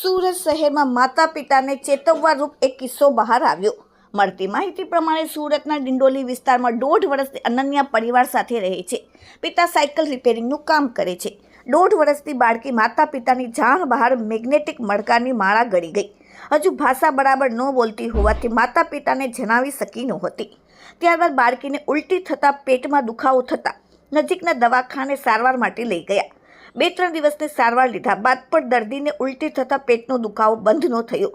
સુરત શહેરમાં માતા પિતાને ચેતવવા રૂપ એક કિસ્સો બહાર આવ્યો. મળતી માહિતી પ્રમાણે સુરતના ડિંડોલી વિસ્તારમાં દોઢ વર્ષથી અનન્યા પરિવાર સાથે રહે છે. પિતા સાયકલ રિપેરિંગનું કામ કરે છે. દોઢ વર્ષથી બાળકી માતા પિતાની જાણ બહાર મેગ્નેટિક મડકાની માળા ગળી ગઈ. હજુ ભાષા બરાબર ન બોલતી હોવાથી માતા પિતાને જણાવી શકી નહોતી. ત્યારબાદ બાળકીને ઉલટી થતાં પેટમાં દુખાવો થતાં નજીકના દવાખાને સારવાર માટે લઈ ગયા. બે ત્રણ દિવસની સારવાર લીધા બાદ પણ દર્દીને ઉલટી થતાં પેટનો દુખાવો બંધ ન થયો.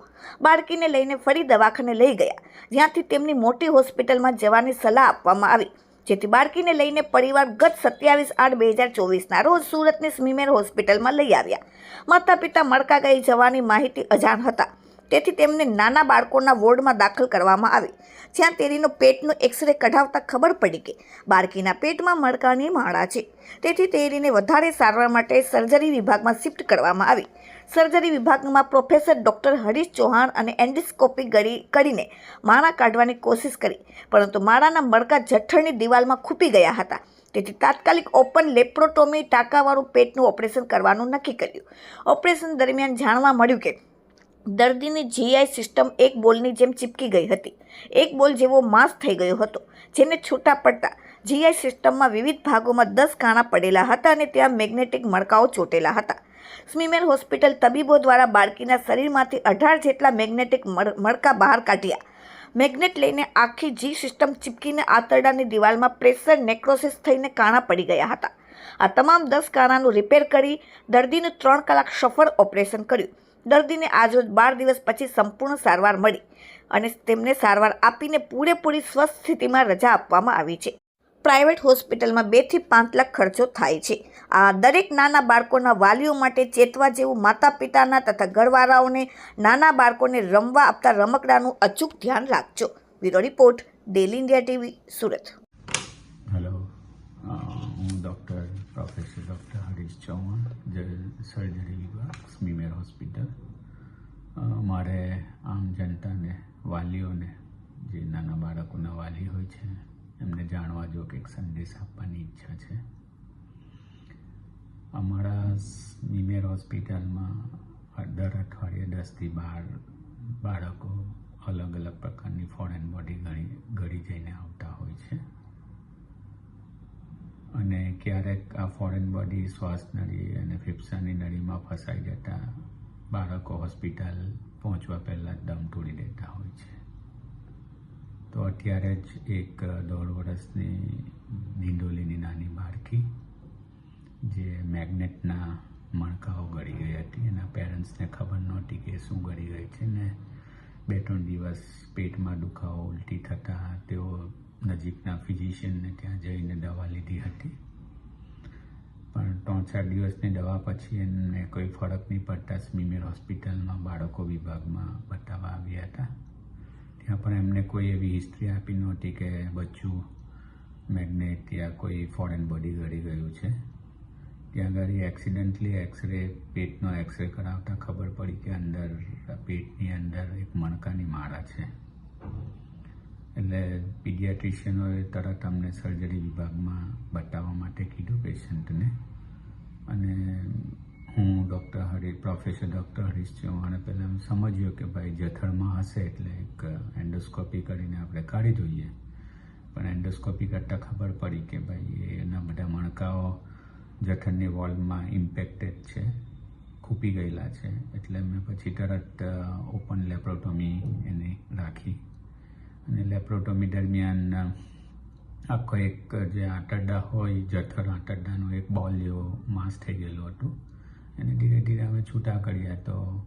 બાળકીને લઈને ફરી દવાખાને લઈ ગયા, જ્યાંથી તેમની મોટી હોસ્પિટલમાં જવાની સલાહ આપવામાં આવી, જેથી બાળકીને લઈને પરિવાર ગત સત્યાવીસ આઠ બે હજાર ચોવીસના રોજ સુરતની સ્મીમેર હોસ્પિટલમાં લઈ આવ્યા. માતા પિતા મડકા ગઈ જવાની માહિતી અજાણ હતા. તેથી તેમને નાના બાળકોના વોર્ડમાં દાખલ કરવામાં આવી. જ્યાં તેરીનો પેટનો એક્સરે કઢાવતા ખબર પડી કે બાળકીના પેટમાં મડકાની માળા છે. તેથી તેરીને વધારે સારવાર માટે સર્જરી વિભાગમાં શિફ્ટ કરવામાં આવી. સર્જરી વિભાગમાં પ્રોફેસર ડૉક્ટર હરીશ ચૌહાણ અને એન્ડિસ્કોપી ગળી કરીને માળા કાઢવાની કોશિશ કરી. પરંતુ માળાના મડકા જઠ્ઠળની દિવાલમાં ખૂપી ગયા હતા. તેથી તાત્કાલિક ઓપન લેપ્રોટોમી ટાંકાવાળું પેટનું ઓપરેશન કરવાનું નક્કી કર્યું. ઓપરેશન દરમિયાન જાણવા મળ્યું કે દર્દીની જીઆઈ સિસ્ટમ એક બોલની જેમ ચીપકી ગઈ હતી. એક બોલ જેવો માંસ થઈ ગયો હતો, જેને છૂટા પડતા જીઆઈ સિસ્ટમમાં વિવિધ ભાગોમાં દસ કાણા પડેલા હતા અને ત્યાં મેગ્નેટિક મડકાઓ ચોટેલા હતા. સ્મીમેર હોસ્પિટલ તબીબો દ્વારા બાળકીના શરીરમાંથી અઢાર જેટલા મેગ્નેટિક મડ- મડકા બહાર કાઢ્યા. મેગ્નેટ લઈને આખી જી સિસ્ટમ ચીપકીને આંતરડાની દિવાલમાં પ્રેશર નેક્રોસિસ થઈને કાણા પડી ગયા હતા. આ તમામ દસ કાણાનું રિપેર કરી દર્દીનું ત્રણ કલાક સફળ ઓપરેશન કર્યું. દર્દીને આજરોજ બાર દિવસ પછી સંપૂર્ણ સારવાર મળી અને તેમને સારવાર આપીને પૂરેપૂરી સ્વસ્થ સ્થિતિમાં રજા આપવામાં આવી છે. પ્રાઇવેટ હોસ્પિટલમાં બેથી પાંચ લાખ ખર્ચો થાય છે. આ દરેક નાના બાળકોના વાલીઓ માટે ચેતવા જેવું માતા પિતાના તથા ઘરવાળાઓને નાના બાળકોને રમવા આપતા રમકડાનું અચૂક ધ્યાન રાખજો. Bureau report, daily India TV, Surat hello uh, હું doctor professor doctor Harish Chauhan જે સર્જરી વિભાગ સ્મીમેર હોસ્પિટલ અ, મારે આમ જનતાને વાલીઓને જે નાના બાળકોના વાલી હોય છે એમને જાણવા જો કે સંદેશ આપવાની ઈચ્છા છે. અમારા નિમેર હોસ્પિટલમાં દર અઠવાડિયે દસથી બાર બાળકો અલગ અલગ પ્રકારની ફોરેન બોડી ગણી ગળી જઈને આવતા હોય છે. અને ક્યારેક આ ફોરેન બોડી શ્વાસ નળી અને ફેફસાની નળીમાં ફસાઈ જતા બાળકો હોસ્પિટલ પહોંચવા પહેલાં જ દમ તોડી દેતા હોય છે. તો અત્યારે જ એક દોઢ વર્ષની દિંડોલીની નાની બાળકી, જે મેગ્નેટના મણકાઓ ગળી ગઈ હતી, એના પેરેન્ટ્સને ખબર નહોતી કે શું ગળી ગઈ છે ને બે ત્રણ દિવસ પેટમાં દુખાવો ઉલટી થતાં તેઓ નજીકના ફિઝિશિયનને ત્યાં જઈને દવા લીધી હતી. પણ ત્રણ ચાર દિવસની દવા પછી એમને કોઈ ફરક નહીં પડતા સ્મીમેર હોસ્પિટલમાં બાળકો વિભાગમાં બતાવવા આવ્યા હતા. ત્યાં પણ એમને કોઈ એવી હિસ્ટ્રી આપી નહોતી કે બચ્ચું મેગ્નેટ યા કોઈ ફોરેન બોડી ગળી ગયું છે. ત્યાં આગળ એક્સિડન્ટલી એક્સરે, પેટનો એક્સરે કરાવતા ખબર પડી કે અંદર, પેટની અંદર એક મણકાની માળા છે. એટલે પીડિયાટ્રિશિયનોએ તરત અમને સર્જરી વિભાગમાં બતાવવા માટે કીધું પેશન્ટને અને હું ડૉક્ટર પ્રોફેસર ડૉક્ટર હરીશ ચૌહાણે પહેલાં સમજ્યો કે ભાઈ જઠરમાં હશે એટલે એક એન્ડોસ્કોપી કરીને આપણે કાઢી જોઈએ પણ એન્ડોસ્કોપી કરતાં ખબર પડી કે ભાઈ એના બધા મણકાઓ જઠરની વોલમાં ઇમ્પેક્ટેડ છે, ખૂપી ગયેલા છે. એટલે મેં પછી તરત ઓપન લેપ્રોટોમી એને રાખી. અને લેપ્રોટોમી દરમિયાન આખો એક જે આંટરડા હોય, જઠર આંટરડાનો એક બોલ જેવો માસ થઈ ગયેલું હતું. એને ધીરે ધીરે અમે છૂટા કર્યા તો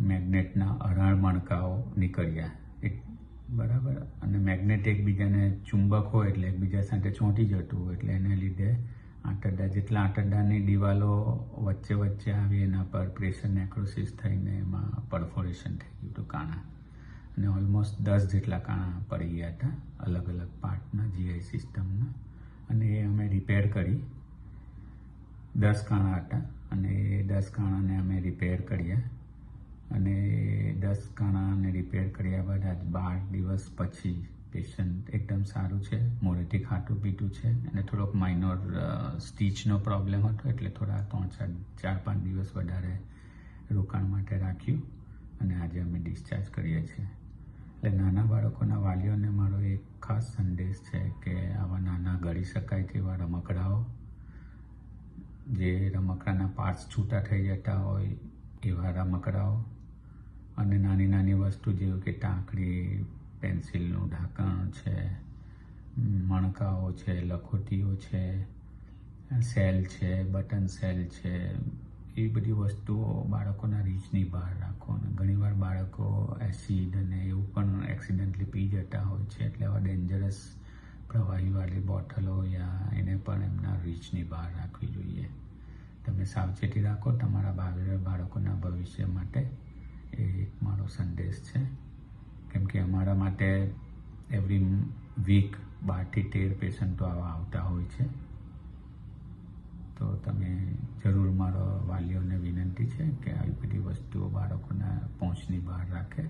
મેગ્નેટના અઢાર મણકાઓ નીકળ્યા. એક બરાબર. અને મેગ્નેટ એકબીજાને ચુંબક હોય એટલે એકબીજા સાથે ચોંટી જતું હોય એટલે એને લીધે આંતરડા જેટલા આંતરડાની દિવાલો વચ્ચે વચ્ચે આવી એના પર પ્રેશર નેક્રોસિસ થઈને એમાં પરફોરેશન થઈ ગયું હતું કાણા. અને ઓલમોસ્ટ દસ જેટલા કાણા પડી ગયા હતા અલગ અલગ પાર્ટના જીઆઈ સિસ્ટમના અને એ અમે રિપેર કરી. દસ કાણા હતા અને એ દસ કાણાને અમે રિપેર કર્યા. અને દસ કાણાને રિપેર કર્યા બાદ આજ બાર દિવસ પછી પેશન્ટ એકદમ સારું છે મોડેથી ખાટું પીટું છે અને થોડોક માઇનોર સ્ટીચનો પ્રોબ્લેમ હતો એટલે થોડા ત્રણ ચાર ચાર પાંચ દિવસ વધારે રોકાણ માટે રાખ્યું અને આજે અમે ડિસ્ચાર્જ કરીએ છીએ. એટલે નાના બાળકોના વાલીઓને મારો એક ખાસ સંદેશ છે કે આવા નાના ગળી શકાય તેવા રમકડાઓ જે રમકડાના પાર્ટ્સ છૂટા થઈ જતા હોય એવા રમકડાઓ અને નાની નાની વસ્તુ જેવી કે ટાંકડી પેન્સિલનું ઢાંકણ છે, મણકાઓ છે, લખોટીઓ છે, સેલ છે, બટન સેલ છે, એ બધી વસ્તુઓ બાળકોના રીચની બહાર રાખો અને ઘણીવાર બાળકો એસિડ અને એવું પણ એક્સિડન્ટલી પી જતા હોય છે એટલે આવા ડેન્જરસ પ્રવાહીવાળી બોટલો યા એને પણ એમના રીચની બહાર રાખવી જોઈએ. તમે સાવચેતી રાખો, તમારા બાળ, બાળકોના ભવિષ્ય માટે એ એક મારો સંદેશ છે. કેમ કે અમારા માટે એવરી વીક બારથી તેર પેશન્ટો આવા આવતા હોય છે. તો તમે જરૂર મારો વાલીઓને વિનંતી છે કે આવી બધી વસ્તુઓ બાળકોના પહોંચની બહાર રાખે.